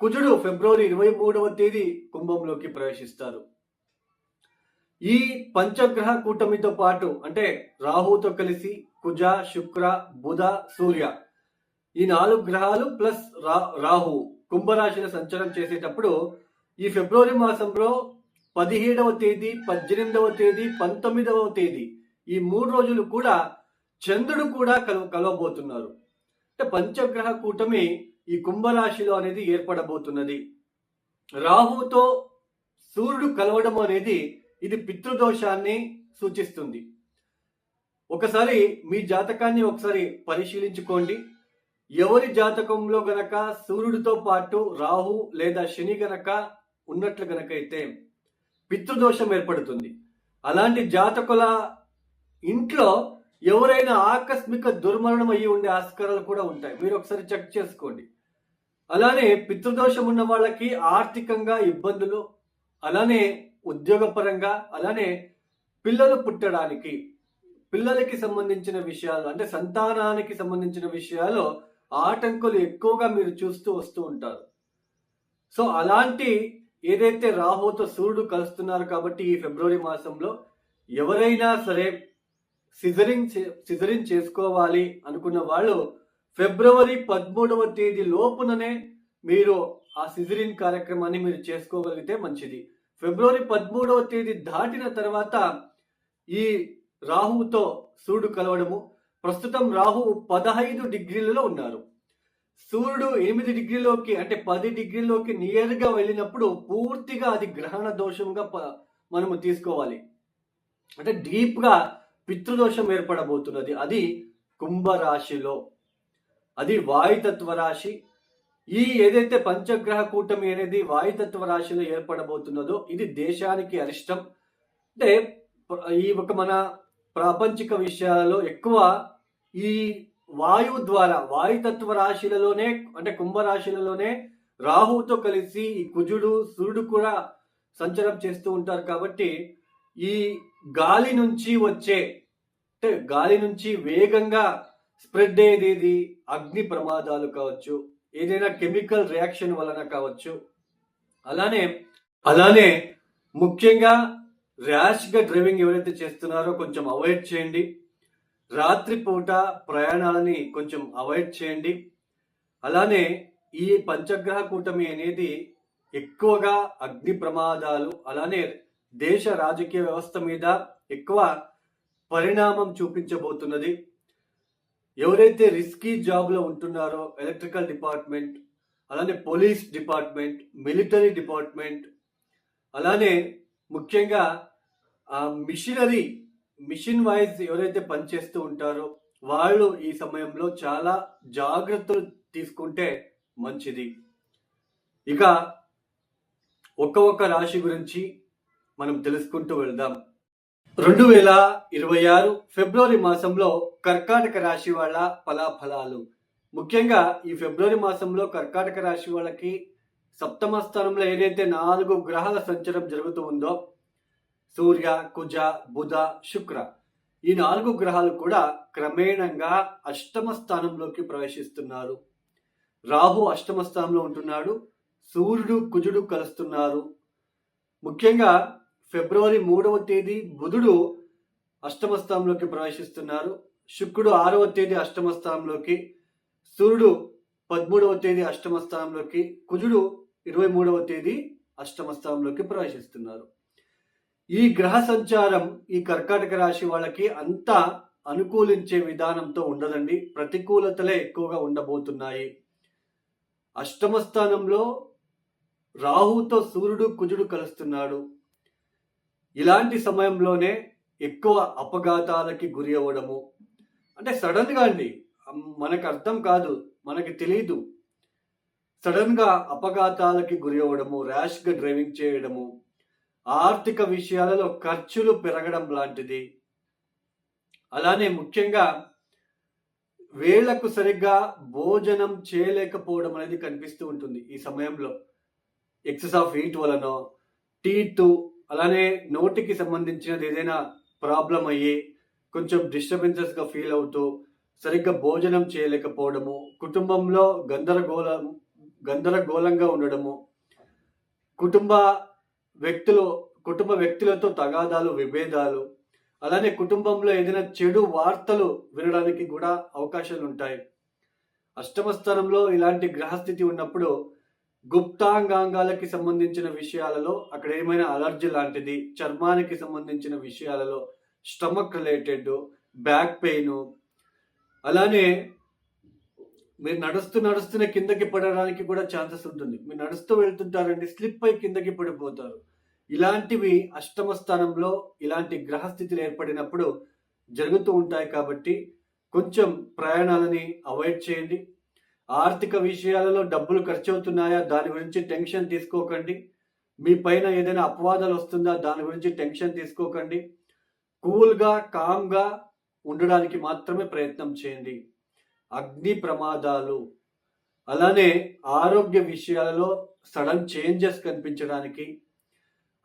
కుజుడు ఫిబ్రవరి ఇరవై మూడవ తేదీ కుంభంలోకి ప్రవేశిస్తారు ఈ పంచగ్రహ కూటమితో పాటు అంటే రాహుతో కలిసి కుజ శుక్ర బుధ సూర్య ఈ నాలుగు గ్రహాలు ప్లస్ రా రాహు కుంభరాశిలో సంచారం చేసేటప్పుడు ఈ ఫిబ్రవరి మాసంలో పదిహేడవ తేదీ పద్దెనిమిదవ తేదీ పంతొమ్మిదవ తేదీ ఈ మూడు రోజులు కూడా చంద్రుడు కూడా కలవ కలవబోతున్నారు. అంటే పంచగ్రహ కూటమి ఈ కుంభరాశిలో అనేది ఏర్పడబోతున్నది. రాహుతో సూర్యుడు కలవడం అనేది ఇది పితృదోషాన్ని సూచిస్తుంది. ఒకసారి మీ జాతకాన్ని ఒకసారి పరిశీలించుకోండి. ఎవరి జాతకంలో గనక సూర్యుడితో పాటు రాహు లేదా శని గనక ఉన్నట్లు గనకైతే పితృదోషం ఏర్పడుతుంది. అలాంటి జాతకుల ఇంట్లో ఎవరైనా ఆకస్మిక దుర్మరణం అయ్యి ఉండే ఆస్కారాలు కూడా ఉంటాయి. మీరు ఒకసారి చెక్ చేసుకోండి. అలానే పితృదోషం ఉన్న వాళ్ళకి ఆర్థికంగా ఇబ్బందులు అలానే ఉద్యోగపరంగా అలానే పిల్లలు పుట్టడానికి పిల్లలకి సంబంధించిన విషయాలు అంటే సంతానానికి సంబంధించిన విషయాలు ఆటంకులు ఎక్కువగా మీరు చూస్తూ వస్తూ ఉంటారు. సో అలాంటి ఏదైతే రాహుతో సూర్యుడు కలుస్తున్నారు కాబట్టి ఈ ఫిబ్రవరి మాసంలో ఎవరైనా సరే సిజరింగ్ సిజరింగ్ చేసుకోవాలి అనుకున్న వాళ్ళు ఫిబ్రవరి పదమూడవ తేదీ లోపుననే మీరు ఆ సిజరిన్ కార్యక్రమాన్ని మీరు చేసుకోగలిగితే మంచిది. ఫిబ్రవరి పదమూడవ తేదీ దాటిన తర్వాత ఈ రాహువుతో సూర్యుడు కలవడము ప్రస్తుతం రాహు పదహైదు డిగ్రీలలో ఉన్నారు. సూర్యుడు ఎనిమిది డిగ్రీలోకి అంటే పది డిగ్రీలోకి నియర్గా వెళ్ళినప్పుడు పూర్తిగా అది గ్రహణ దోషంగా ప- మనము తీసుకోవాలి. అంటే డీప్గా పితృదోషం ఏర్పడబోతున్నది. అది కుంభరాశిలో అది వాయుతత్వ రాశి. ఈ ఏదైతే పంచగ్రహ కూటమి అనేది వాయుతత్వ రాశిలో ఏర్పడబోతున్నదో ఇది దేశానికి అరిష్టం. అంటే ఈ ఒక మన ప్రాపంచిక విషయాలలో ఎక్కువ ఈ వాయువు ద్వారా వాయుతత్వ రాశిలలోనే అంటే కుంభరాశిలలోనే రాహువుతో కలిసి ఈ కుజుడు సూర్యుడు కూడా సంచారం చేస్తూ ఉంటారు కాబట్టి ఈ గాలి నుంచి వచ్చే అంటే గాలి నుంచి వేగంగా స్ప్రెడ్ అయ్యేది అగ్ని ప్రమాదాలు కావచ్చు ఏదైనా కెమికల్ రియాక్షన్ వలన కావచ్చు. అలానే అలానే ముఖ్యంగా ర్యాష్గా డ్రైవింగ్ ఎవరైతే చేస్తున్నారో కొంచెం అవాయిడ్ చేయండి. రాత్రిపూట ప్రయాణాలని కొంచెం అవాయిడ్ చేయండి. అలానే ఈ పంచగ్రహ కూటమి అనేది ఎక్కువగా అగ్ని ప్రమాదాలు అలానే దేశ రాజకీయ వ్యవస్థ మీద ఎక్కువ పరిణామం చూపించబోతున్నది. ఎవరైతే రిస్కీ జాబ్లో ఉంటున్నారో ఎలక్ట్రికల్ డిపార్ట్మెంట్ అలానే పోలీస్ డిపార్ట్మెంట్ మిలిటరీ డిపార్ట్మెంట్ అలానే ముఖ్యంగా ఆ మిషనరీ మిషన్ వైజ్ ఎవరైతే పనిచేస్తూ ఉంటారో వాళ్ళు ఈ సమయంలో చాలా జాగ్రత్తలు తీసుకుంటే మంచిది. ఇక ఒక్క ఒక్క రాశి గురించి మనం తెలుసుకుంటూ వెళ్దాం. రెండు వేల ఇరవై ఆరు ఫిబ్రవరి మాసంలో కర్కాటక రాశి వాళ్ళ ఫలాఫలాలు. ముఖ్యంగా ఈ ఫిబ్రవరి మాసంలో కర్కాటక రాశి వాళ్ళకి సప్తమ స్థానంలో ఏదైతే నాలుగు గ్రహాల సంచారం జరుగుతూ ఉందో సూర్య కుజ బుధ శుక్ర ఈ నాలుగు గ్రహాలు కూడా క్రమేణంగా అష్టమ స్థానంలోకి ప్రవేశిస్తున్నారు. రాహు అష్టమ స్థానంలో ఉంటున్నాడు సూర్యుడు కుజుడు కలుస్తున్నారు. ముఖ్యంగా ఫిబ్రవరి మూడవ తేదీ బుధుడు అష్టమ స్థానంలోకి ప్రవేశిస్తున్నారు. శుక్రుడు ఆరవ తేదీ అష్టమ స్థానంలోకి సూర్యుడు పదమూడవ తేదీ అష్టమ స్థానంలోకి కుజుడు ఇరవై మూడవ తేదీ అష్టమ స్థానంలోకి ప్రవేశిస్తున్నారు. ఈ గ్రహ సంచారం ఈ కర్కాటక రాశి వాళ్ళకి అంత అనుకూలించే విధానంతో ఉండదండి. ప్రతికూలతలే ఎక్కువగా ఉండబోతున్నాయి. అష్టమ స్థానంలో రాహుతో సూర్యుడు కుజుడు కలుస్తున్నాడు. ఇలాంటి సమయంలోనే ఎక్కువ అపఘాతాలకి గురి అవ్వడము. అంటే సడన్గా అండి మనకు అర్థం కాదు మనకి తెలియదు సడన్గా అపఘాతాలకి గురి అవ్వడము ర్యాష్గా డ్రైవింగ్ చేయడము ఆర్థిక విషయాలలో ఖర్చులు పెరగడం లాంటిది. అలానే ముఖ్యంగా వేళకు సరిగ్గా భోజనం చేయలేకపోవడం అనేది కనిపిస్తూ ఉంటుంది ఈ సమయంలో. ఎక్సెస్ ఆఫ్ హీట్ వలనో టీ టూ అలానే నోటికి సంబంధించినది ఏదైనా ప్రాబ్లం అయ్యి కొంచెం డిస్టర్బెన్సెస్గా ఫీల్ అవుతూ సరిగ్గా భోజనం చేయలేకపోవడము కుటుంబంలో గందరగోళం గందరగోళంగా ఉండడము కుటుంబ వ్యక్తులు కుటుంబ వ్యక్తులతో తగాదాలు విభేదాలు అలానే కుటుంబంలో ఏదైనా చెడు వార్తలు వినడానికి కూడా అవకాశాలు ఉంటాయి అష్టమ స్థానంలో ఇలాంటి గ్రహస్థితి ఉన్నప్పుడు గుప్తాంగాంగాలకి సంబంధించిన విషయాలలో అక్కడ ఏమైనా అలర్జీ లాంటిది చర్మానికి సంబంధించిన విషయాలలో స్టమక్ రిలేటెడ్ బ్యాక్ పెయిన్ అలానే మీరు నడుస్తూ నడుస్తున్న కిందకి పడడానికి కూడా ఛాన్సెస్ ఉంటుంది. మీరు నడుస్తూ వెళ్తుంటారండి స్లిప్ అయి కిందకి పడిపోతారు. ఇలాంటివి అష్టమ స్థానంలో ఇలాంటి గ్రహస్థితులు ఏర్పడినప్పుడు జరుగుతూ ఉంటాయి కాబట్టి కొంచెం ప్రయాణాలని అవాయిడ్ చేయండి. ఆర్థిక విషయాలలో డబ్బులు ఖర్చు అవుతున్నాయా దాని గురించి టెన్షన్ తీసుకోకండి. మీ పైన ఏదైనా అపవాదాలు వస్తుందా? దాని గురించి టెన్షన్ తీసుకోకండి. కూల్గా కామ్గా ఉండడానికి మాత్రమే ప్రయత్నం చేయండి. అగ్ని ప్రమాదాలు. అలానే ఆరోగ్య విషయాలలో సడన్ చేంజెస్ కనిపించడానికి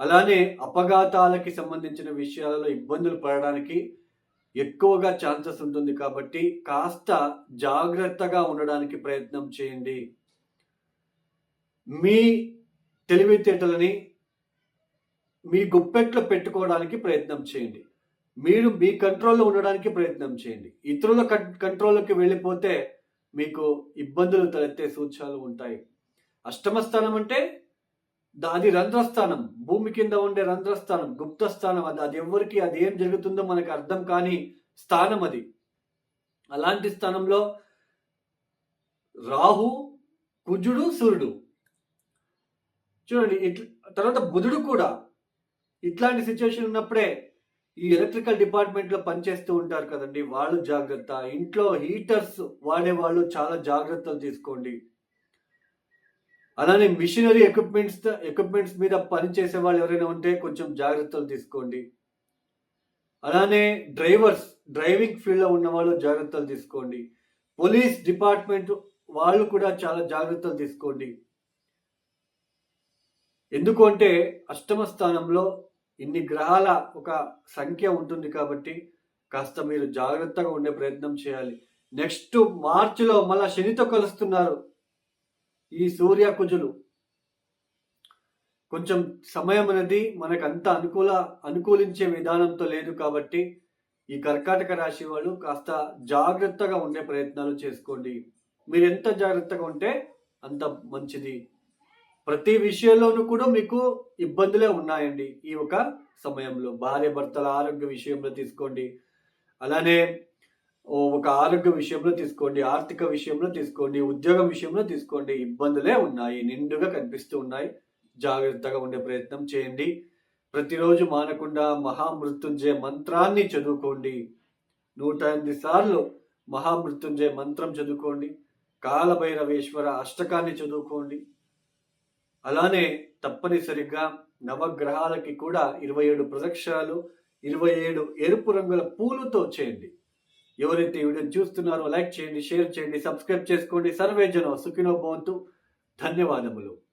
అలానే అపఘాతాలకి సంబంధించిన విషయాలలో ఇబ్బందులు పడడానికి ఎక్కువగా ఛాన్సెస్ ఉంటుంది కాబట్టి కాస్త జాగ్రత్తగా ఉండడానికి ప్రయత్నం చేయండి. మీ తెలివితేటలని మీ గుప్పెట్లో పెట్టుకోవడానికి ప్రయత్నం చేయండి. మీరు మీ కంట్రోల్లో ఉండడానికి ప్రయత్నం చేయండి. ఇతరుల కంట్రోల్లోకి వెళ్ళిపోతే మీకు ఇబ్బందులు తలెత్తే సూచనలు ఉంటాయి. అష్టమ స్థానం అంటే అది రంధ్రస్థానం భూమి కింద ఉండే రంధ్రస్థానం గుప్త స్థానం అది అది ఎవరికి అది ఏం జరుగుతుందో మనకు అర్థం కాని స్థానం అది. అలాంటి స్థానంలో రాహు కుజుడు సూర్యుడు. చూడండి ఇట్లా తర్వాత బుధుడు కూడా ఇట్లాంటి సిచ్యువేషన్ ఉన్నప్పుడే ఈ ఎలక్ట్రికల్ డిపార్ట్మెంట్లో పనిచేస్తూ ఉంటారు కదండి వాళ్ళు జాగ్రత్త. ఇంట్లో హీటర్స్ వాడే వాళ్ళు చాలా జాగ్రత్తలు తీసుకోండి. అలానే మిషనరీ ఎక్విప్మెంట్స్ ఎక్విప్మెంట్స్ మీద పనిచేసే వాళ్ళు ఎవరైనా ఉంటే కొంచెం జాగ్రత్తలు తీసుకోండి. అలానే డ్రైవర్స్ డ్రైవింగ్ ఫీల్డ్లో ఉన్న వాళ్ళు జాగ్రత్తలు తీసుకోండి. పోలీస్ డిపార్ట్మెంట్ వాళ్ళు కూడా చాలా జాగ్రత్తలు తీసుకోండి. ఎందుకంటే అష్టమ స్థానంలో ఇన్ని గ్రహాల ఒక సంఖ్య ఉంటుంది కాబట్టి కాస్త మీరు జాగ్రత్తగా ఉండే ప్రయత్నం చేయాలి. నెక్స్ట్ మార్చిలో మళ్ళా శనితో కలుస్తున్నారు. ఈ సూర్య కుజులు కొంచెం సమయం అనేది మనకు అంత అనుకూల అనుకూలించే విధానంతో లేదు కాబట్టి ఈ కర్కాటక రాశి వాళ్ళు కాస్త జాగ్రత్తగా ఉండే ప్రయత్నాలు చేసుకోండి. మీరు ఎంత జాగ్రత్తగా ఉంటే అంత మంచిది. ప్రతి విషయంలోనూ కూడా మీకు ఇబ్బందులే ఉన్నాయండి ఈ ఒక సమయంలో. భార్య భర్తల ఆరోగ్య విషయంలో తీసుకోండి. అలానే ఒక ఆరోగ్య విషయంలో తీసుకోండి ఆర్థిక విషయంలో తీసుకోండి ఉద్యోగం విషయంలో తీసుకోండి. ఇబ్బందులే ఉన్నాయి నిండుగా కనిపిస్తూ ఉన్నాయి. జాగ్రత్తగా ఉండే ప్రయత్నం చేయండి. ప్రతిరోజు మానకుండా మహామృత్యుంజయ మంత్రాన్ని చదువుకోండి. నూట ఎనిమిది సార్లు మహామృత్యుంజయ మంత్రం చదువుకోండి. కాలభైరవేశ్వర అష్టకాన్ని చదువుకోండి. అలానే తప్పనిసరిగా నవగ్రహాలకి కూడా ఇరవై ఏడు ప్రదక్షిణాలు ఇరవై ఏడు ఎరుపు రంగుల పూలతో చేయండి. ఎవరైతే వీడియో చూస్తున్నారో లైక్ చేయండి షేర్ చేయండి సబ్స్క్రైబ్ చేసుకోండి. సర్వేజనం సుఖినో భవంతు. ధన్యవాదములు.